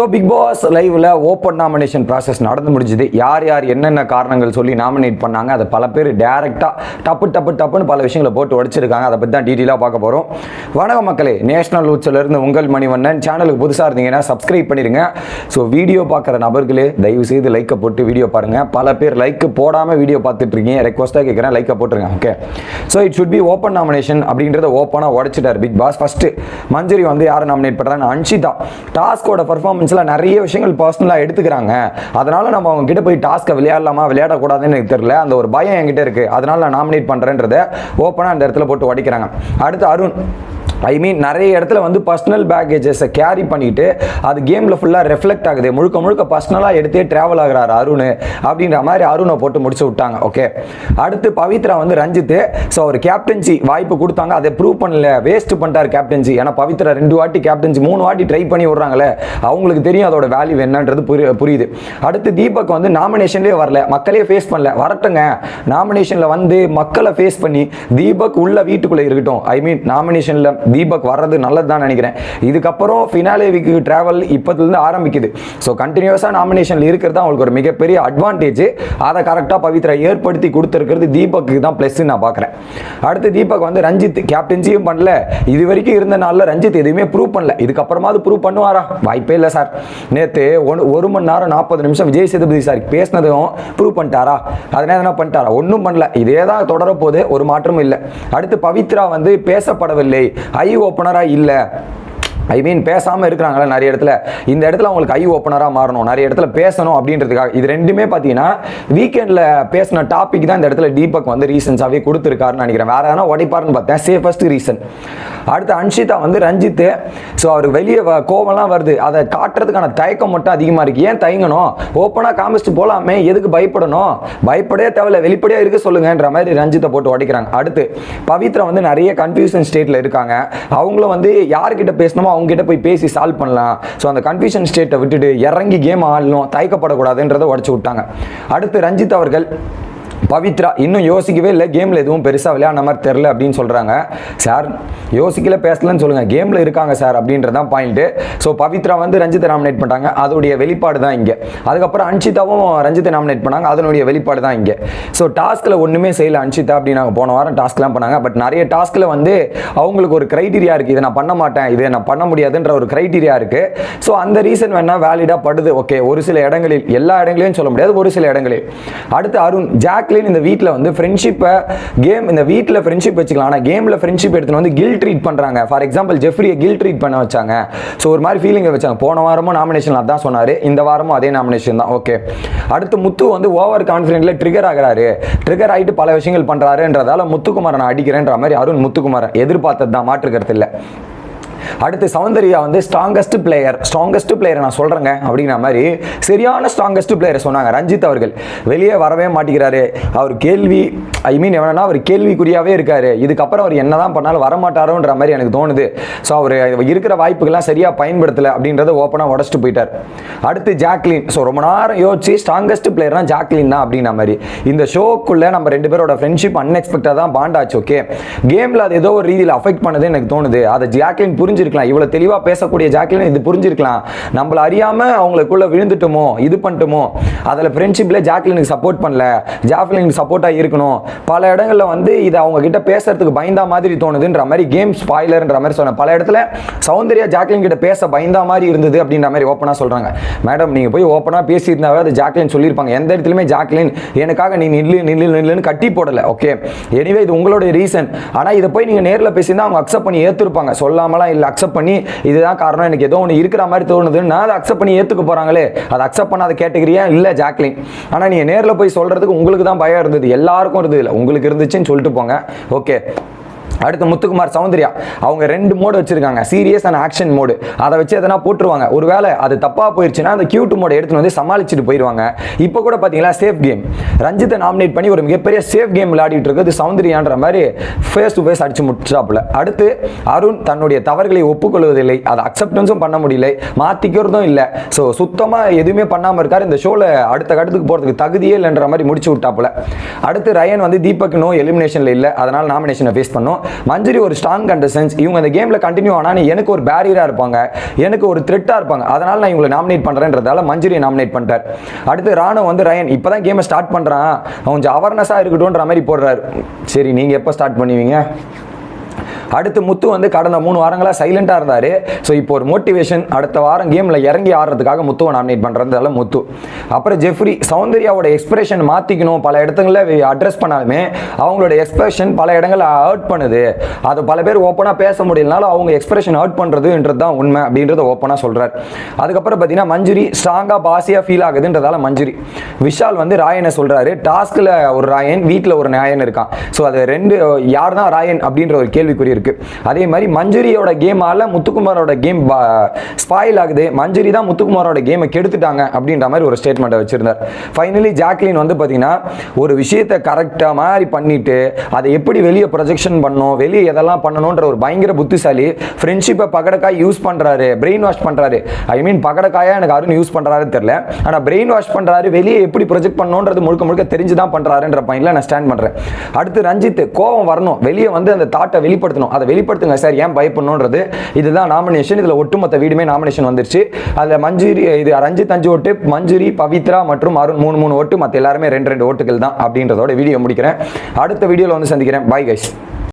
So Bigg Boss லைவ்ல open nomination process நடந்து முடிஞ்சுது. யார் யார் என்னென்ன காரணங்கள் சொல்லி நாமினேட் பண்ணாங்க அதை பல பேர் டேரெக்டாக டப்பு டப்பு டப்புன்னு பல விஷயங்களை போட்டு உடைச்சிருக்காங்க அதை பற்றி தான் டீட்டெயிலாக பார்க்க போகிறோம் வணக்கம் மக்களே. நேஷனல் இருந்து உங்கள் மணிவண்ணன். சேனலுக்கு புதுசாக இருந்தீங்கன்னா சப்ஸ்கிரைப் பண்ணிடுங்க ஸோ வீடியோ பார்க்குற நபர்களே தயவு செய்து லைக்கை போட்டு வீடியோ பாருங்கள் பல பேர் லைக் போடாமல் வீடியோ பார்த்துட்ருக்கீங்க ரெக்வஸ்ட்டாக கேட்குறேன் லைக்கை போட்டுருங்க. Okay so it should be open nomination அப்படின்றத ஓப்பனாக உடைச்சிட்டார் பிக் பாஸ் ஃபஸ்ட்டு மஞ்சரி வந்து யாரை நாமினேட் பண்ணுறாங்க அன்ஷிதா. டாஸ்கோட ஸ்டூடெண்ட்ஸ்லாம் நிறைய விஷயங்கள் பர்சனலாக எடுத்துக்கிறாங்க. அதனால நம்ம அவங்க கிட்ட போய் டாஸ்க்கை விளையாடலாமா விளையாடக்கூடாதுன்னு எனக்கு தெரியல. அந்த ஒரு பயம் என்கிட்ட இருக்கு. அதனால நான் நாமினேட் பண்ணுறேன்றதை ஓப்பனாக அந்த இடத்துல போட்டு உடைக்கிறாங்க. அடுத்து அருண். ஐ மீன் நிறைய இடத்துல வந்து பர்சனல் பேக்கேஜஸை கேரி பண்ணிட்டு அது கேமில் ஃபுல்லாக ரெஃப்ளெக்ட் ஆகுது. முழுக்க முழுக்க பர்சனலாக எடுத்தே ட்ராவல் ஆகிறார் அருண் அப்படின்ற மாதிரி அருணை போட்டு முடிச்சு விட்டாங்க. ஓகே அடுத்து பவித்ரா வந்து ரஞ்சித்து ஸோ அவர் கேப்டன்சி வாய்ப்பு கொடுத்தாங்க. அதை ப்ரூவ் பண்ணல. வேஸ்ட் பண்ணிட்டார் கேப்டன்சி ஏன்னா பவித்ரா ரெண்டு வாட்டி கேப்டன்சி மூணு வாட்டி ட்ரை பண்ணி விடுறாங்களே. அவங்களுக்கு தெரியும் அதோட வேல்யூ என்னன்றது புரிய புரியுது. அடுத்து தீபக் வந்து நாமினேஷன்லேயே வரல. மக்களே ஃபேஸ் பண்ணல. வரட்டுங்க. நாமினேஷனில் வந்து மக்களை ஃபேஸ் பண்ணி தீபக் உள்ள வீட்டுக்குள்ளே இருக்கட்டும். ஐ மீன் நாமினேஷனில் தீபக் வர்றது நல்லது தான் நினைக்கிறேன். இதுக்கப்புறம் ஃபினாலே வீக்கு ட்ராவல் இப்போதுலேருந்து ஆரம்பிக்குது. ஸோ கண்டினியூஸாக நாமினேஷனில் இருக்கிறது அவங்களுக்கு ஒரு மிகப்பெரிய அட்வான்டேஜ் அதை கரெக்டாக பவித்ரா ஏற்படுத்தி கொடுத்துருக்கிறது தீபக்கு தான் ப்ளஸ்ஸு நான் பார்க்குறேன். அடுத்து தீபக் வந்து ரஞ்சித் கேப்டன்சியும் பண்ணல. இது வரைக்கும் இருந்த நாளில் ரஞ்சித் எதுவுமே ப்ரூவ் பண்ணல. இதுக்கப்புறமாவது ப்ரூவ் பண்ணுவாரா? வாய்ப்பே இல்லை சார் நேற்று ஒன் ஒரு மணி நேரம் நாற்பது நிமிஷம் விஜய் சேதுபதி சார் பேசினதும் ப்ரூவ் பண்ணிட்டாரா? அதனால என்ன பண்ணிட்டாரா? ஒன்றும் பண்ணல. இதே தான் தொடரப்போது ஒரு மாற்றமும் இல்லை. அடுத்து பவித்ரா வந்து பேசப்படவில்லை. ஐ ஓப்பனராக இல்லை. ஐ மீன் பேசாமல் இருக்கிறாங்களே நிறைய இடத்துல. இந்த இடத்துல அவங்களுக்கு ஐ ஓப்பனராக மாறணும். நிறைய இடத்துல பேசணும் அப்படின்றதுக்காக. இது ரெண்டுமே பார்த்தீங்கன்னா வீக்கெண்டில் பேசின டாபிக் தான் இந்த இடத்துல தீபக் வந்து ரீசன்ஸாகவே கொடுத்துருக்காருன்னு நினைக்கிறேன். வேறு எதனா உடைப்பாருன்னு பார்த்தேன். சேஃபஸ்ட் ரீசன் அடுத்து அன்ஷிதா வந்து ரஞ்சித்து ஸோ அவர் வெளியே வ- கோவம்லாம் வருது. அதை காட்டுறதுக்கான தயக்கம் மட்டும் அதிகமாக இருக்குது ஏன் தயங்கணும்? ஓப்பனாக காமிச்சிட்டு போகலாமே எதுக்கு பயப்படணும்? பயப்படவே தேவையில்ல. வெளிப்படையாக இருக்க சொல்லுங்கன்ற மாதிரி ரஞ்சித்தை போட்டு உடைக்கிறாங்க. அடுத்து பவித்ரா வந்து நிறைய கன்ஃபியூஷன் ஸ்டேட்டில் இருக்காங்க. அவங்களும் வந்து யார்கிட்ட பேசணுமோ அவங்க கிட்ட போய் பேசி சால்வ் பண்ணலாம். ஸோ அந்த கன்ஃபியூஷன் ஸ்டேட்டை விட்டுட்டு இறங்கி கேம் ஆடணும் தயக்கப்படக்கூடாதுன்றதை உடச்சி விட்டாங்க. அடுத்து ரஞ்சித் அவர்கள் பவித்ரா இன்னும் யோசிக்கவே இல்லை. கேமில் எதுவும் பெருசாக விளையாடின மாதிரி தெரில அப்படின்னு சொல்கிறாங்க சார் யோசிக்கல பேசலன்னு சொல்லுங்கள் கேமில் இருக்காங்க சார் அப்படின்றதான் பாயிண்ட்டு ஸோ பவித்ரா வந்து ரஞ்சித்தை நாமினேட் பண்ணிட்டாங்க. அதோடைய வெளிப்பாடு தான் இங்கே. அதுக்கப்புறம் அன்ஷிதாவும் ரஞ்சித்தை நாமினேட் பண்ணாங்க. அதனுடைய வெளிப்பாடு தான் இங்கே. ஸோ டாஸ்கில் ஒன்றுமே செய்யல அன்ஷிதா நாங்கள் போன வாரம் டாஸ்க்லாம் பண்ணாங்க. பட் நிறைய டாஸ்கில் வந்து அவங்களுக்கு ஒரு க்ரைட்டீரியா இருக்குது இதை நான் பண்ண மாட்டேன். இதை நான் பண்ண முடியாதுன்ற ஒரு க்ரைட்டீரியா இருக்குது ஸோ அந்த ரீசன் வேணால் வேலிடாக படுது. ஓகே ஒரு சில இடங்களில் எல்லா இடங்களையும் சொல்ல முடியாது. ஒரு சில இடங்களில். அடுத்து அருண் ஜாக் ஜாக்லின் இந்த வீட்டில் வந்து ஃப்ரெண்ட்ஷிப்பை கேம் இந்த வீட்டில் ஃப்ரெண்ட்ஷிப் வச்சுக்கலாம். ஆனால் கேமில் ஃப்ரெண்ட்ஷிப் எடுத்துன்னு வந்து கில் ட்ரீட் பண்ணுறாங்க ஃபார் எக்ஸாம்பிள் ஜெஃப்ரியை கில் ட்ரீட் பண்ண வச்சாங்க. ஸோ ஒரு மாதிரி ஃபீலிங்கை வச்சாங்க. போன வாரமும் நாமினேஷன் அதான் சொன்னார். இந்த வாரமும் அதே நாமினேஷன் தான். ஓகே அடுத்து முத்து வந்து ஓவர் கான்ஃபிடென்ட்ல ட்ரிகர் ஆகிறாரு. ட்ரிகர் ஆகிட்டு பல விஷயங்கள் பண்ணுறாருன்றதால முத்துக்குமாரை நான் அடிக்கிறேன்ற மாதிரி அருண் முத்துக்குமாரன் எதிர்பார்த்தது தான். மாற்றுக்கிறது இல்லை. அடுத்து சௌந்தர்யா வந்து ஸ்ட்ராங்கஸ்ட் பிளேயர் ஸ்ட்ராங்கஸ்ட் பிளேயர் நான் சொல்கிறேங்க அப்படிங்கிற மாதிரி சரியான ஸ்ட்ராங்கஸ்ட் பிளேயர் சொன்னாங்க ரஞ்சித் அவர்கள். வெளியே வரவே மாட்டேங்கிறாரு. அவர் கேள்வி ஐ மீன் எவனா அவர் கேள்விக்குறியாவே இருக்காரு. இதுக்கப்புறம் அவர் என்ன தான் பண்ணாலும் வரமாட்டாரோன்ற மாதிரி எனக்கு தோணுது. ஸோ அவர் இருக்கிற வாய்ப்புகள்லாம் சரியாக பயன்படுத்தலை அப்படின்றத ஓப்பனாக உடச்சிட்டு போயிட்டார். அடுத்து ஜாக்லின். ஸோ ரொம்ப நேரம் யோசிச்சு ஸ்ட்ராங்கஸ்ட் பிளேயர்னா ஜாக்லின் தான் அப்படின்ற மாதிரி. இந்த ஷோக்குள்ளே நம்ம ரெண்டு பேரோட ஃப்ரெண்ட்ஷிப் அன்எக்ஸ்பெக்டாக தான் பாண்ட் ஆச்சு ஓகே கேமில் அது ஏதோ ஒரு ரீதியில் அஃபெக்ட் பண்ணது எனக்கு தோணுது. அதை ஜாக்லின் புரிஞ்சிருக்கலாம். இவ்வளோ தெளிவாக பேசக்கூடிய ஜாக்லின் இது புரிஞ்சிருக்கலாம். நம்மள அறியாமல் அவங்களுக்குள்ளே விழுந்துட்டோமோ இது பண்ணிட்டோமோ அதில் ஃப்ரெண்ட்ஷிப்பில் ஜாக்லினுக்கு சப்போர்ட் பண்ணல. ஜாக்லினுக்கு சப்போர்ட்டாக இருக்கணும். பல இடங்களில் வந்து இதை அவங்க கிட்ட பேசுறதுக்கு பயந்தா மாதிரி தோணுதுன்ற மாதிரி கேம் ஸ்பாய்லர்ன்ற மாதிரி சொன்னேன் பல இடத்துல சௌந்தர்யா ஜாக்லின் கிட்ட பேச பயந்தா மாதிரி இருந்தது அப்படின்ற மாதிரி ஓப்பனாக சொல்கிறாங்க மேடம் நீங்கள் போய் ஓப்பனாக பேசியிருந்தாவே அது ஜாக்லின் சொல்லியிருப்பாங்க. எந்த இடத்துலையுமே ஜாக்லின் எனக்காக நீ நில்லு நில்லு நில்லுன்னு கட்டி போடலை. ஓகே எனிவே இது உங்களுடைய ரீசன் ஆனால் இதை போய் நீங்கள் நேரில் பேசியிருந்தா அவங்க அக்செப்ட் பண்ணி ஏற்றிருப்பாங்க சொல்லாமலாம் இல்லை அக்செப்ட் பண்ணி இதுதான் காரணம். எனக்கு ஏதோ ஒன்று இருக்கிற மாதிரி தோணுதுன்னா அதை அக்செப்ட் பண்ணி ஏற்றுக்க போகிறாங்களே அதை அக்செப்ட் பண்ணாத கேட்டகிரியா இல்லை ஜாக்லின். ஆனால் நீங்கள் நேரில் போய் சொல்கிறதுக்கு உங்களுக்கு தான் பயம் இருந்தது. எல்லாருக்கும் இருந்தது. இல்லை உங்களுக்கு இருந்துச்சுன்னு சொல்லிட்டு போங்க. ஓகே அடுத்து முத்துக்குமார் சௌந்தர்யா. அவங்க ரெண்டு மோடு வச்சிருக்காங்க. சீரியஸ் அண்ட் ஆக்ஷன் மோடு அதை வச்சு எதனா போட்டுருவாங்க. ஒருவேளை அது தப்பாக போயிடுச்சுன்னா அந்த கியூட் மோட எடுத்துன்னு வந்து சமாளிச்சுட்டு போயிடுவாங்க இப்போ கூட பார்த்தீங்களா சேஃப் கேம் ரஞ்சித்தை நாமினேட் பண்ணி ஒரு மிகப்பெரிய சேஃப் கேம் விளையாடிட்டு இருக்குது சௌந்தர்யான்ற மாதிரி ஃபேஸ் டு ஃபேஸ் அடிச்சு முடிச்சாப்புல அடுத்து அருண் தன்னுடைய தவறுகளை ஒப்புக்கொள்வதில்லை. அதை அக்செப்டன்ஸும் பண்ண முடியல. மாத்திக்கிறதும் இல்லை. ஸோ சுத்தமாக எதுவுமே பண்ணாமல் இருக்கார். இந்த ஷோவில் அடுத்த கட்டத்துக்கு போகிறதுக்கு தகுதியே இல்லைன்ற மாதிரி முடிச்சு விட்டாப்புல. அடுத்து ரயன் வந்து தீபக் நோ எலிமினேஷனில் இல்லை. அதனால் நாமினேஷனை ஃபேஸ் பண்ணோம். மஞ்சுரி ஒரு ஸ்ட்ராங் கண்டஸ்டன்ஸ் இவங்க அந்த கேமில் கண்டினியூ ஆனால் எனக்கு ஒரு பேரியராக இருப்பாங்க. எனக்கு ஒரு த்ரெட்டாக இருப்பாங்க. அதனால் நான் இவங்களை நாமினேட் பண்ணுறேன்றதால மஞ்சுரியை நாமினேட் பண்ணிட்டார். அடுத்து ராணுவ வந்து ரயன் இப்போ தான் கேமை ஸ்டார்ட் பண்ணுறான் கொஞ்சம் அவேர்னஸாக இருக்கட்டும்ன்ற மாதிரி போடுறாரு. சரி நீங்கள் எப்போ ஸ்டார்ட் பண்ணுவீங்க? அடுத்து முத்து வந்து கடந்த மூணு வாரங்களாக சைலண்டாக இருந்தார். ஸோ இப்போ ஒரு மோட்டிவேஷன் அடுத்த வாரம் கேமில் இறங்கி ஆடுறதுக்காக முத்துவை நாமினேட் பண்ணுறதால முத்து. அப்புறம் ஜெஃப்ரி சௌந்தர்யாவோட எக்ஸ்பிரஷன் மாற்றிக்கணும் பல இடத்துங்களில் அட்ரஸ் பண்ணாலுமே அவங்களோட எக்ஸ்பிரஷன் பல இடங்களில் ஹர்ட் பண்ணுது. அது பல பேர் ஓப்பனாக பேச முடியலனாலும் அவங்க எக்ஸ்பிரஷன் ஹர்ட் பண்ணுறதுன்றது தான் உண்மை அப்படின்றத ஓப்பனாக சொல்கிறார் அதுக்கப்புறம் பார்த்தீங்கன்னா மஞ்சுரி ஸ்ட்ராங்காக பாசியாக ஃபீல் ஆகுதுன்றதால மஞ்சுரி. விஷால் வந்து ராயனை சொல்கிறாரு டாஸ்கில் ஒரு ராயன் வீட்டில் ஒரு நாயன் இருக்கான். ஸோ அது ரெண்டு யார் தான் ராயன் அப்படின்ற ஒரு கேள்விக்குறி இருக்கு. அதே மாதிரி மஞ்சுரியோட கேமால முத்துக்குமாரோட கேம் ஸ்பாயில் ஆகுது. மஞ்சுரி தான் முத்துக்குமாரோட கேமை கெடுத்துட்டாங்க அப்படின்ற மாதிரி ஒரு ஸ்டேட்மெண்ட்டை வச்சிருந்தார். ஃபைனலி ஜாக்லின் வந்து பார்த்தீங்கன்னா ஒரு விஷயத்தை கரெக்டாக மாதிரி பண்ணிட்டு அதை எப்படி வெளியே ப்ரொஜெக்ஷன் பண்ணணும் வெளியே எதெல்லாம் பண்ணணுன்ற ஒரு பயங்கர புத்திசாலி ஃப்ரெண்ட்ஷிப்பை பகடக்காய் யூஸ் பண்ணுறாரு பிரெயின் வாஷ் பண்ணுறாரு ஐ மீன் பகடக்காயா எனக்கு அருண் யூஸ் பண்ணுறாருன்னு தெரியல. ஆனால் பிரெயின் வாஷ் பண்ணுறாரு வெளியே எப்படி ப்ரொஜெக்ட் பண்ணணுன்றது முழுக்க முழுக்க தெரிஞ்சு தான் பண்ணுறாருன்ற பாயிண்ட்ல நான் ஸ்டாண்ட் பண்ணுறேன் அடுத்து ரஞ்சித் கோவம் வரணும். வெளியே வந்து அந்த தாட்டை வெளிப்படுத்தணும். அதை வெளிப்படுத்துங்க சார். ஏன் பயப்படணுன்றது இதுதான் நாமினேஷன் இதில் ஒட்டுமொத்த வீடுமே நாமினேஷன் வந்துருச்சு. அதில் மஞ்சுரி இது ரஞ்சித் அஞ்சு ஓட்டு மஞ்சுரி பவித்ரா மற்றும் அருண் மூணு மூணு ஓட்டு. மற்ற எல்லாருமே ரெண்டு ரெண்டு ஓட்டுகள் தான் அப்படின்றதோட வீடியோ முடிக்கிறேன். அடுத்த வீடியோவில் வந்து சந்திக்கிறேன். Bye guys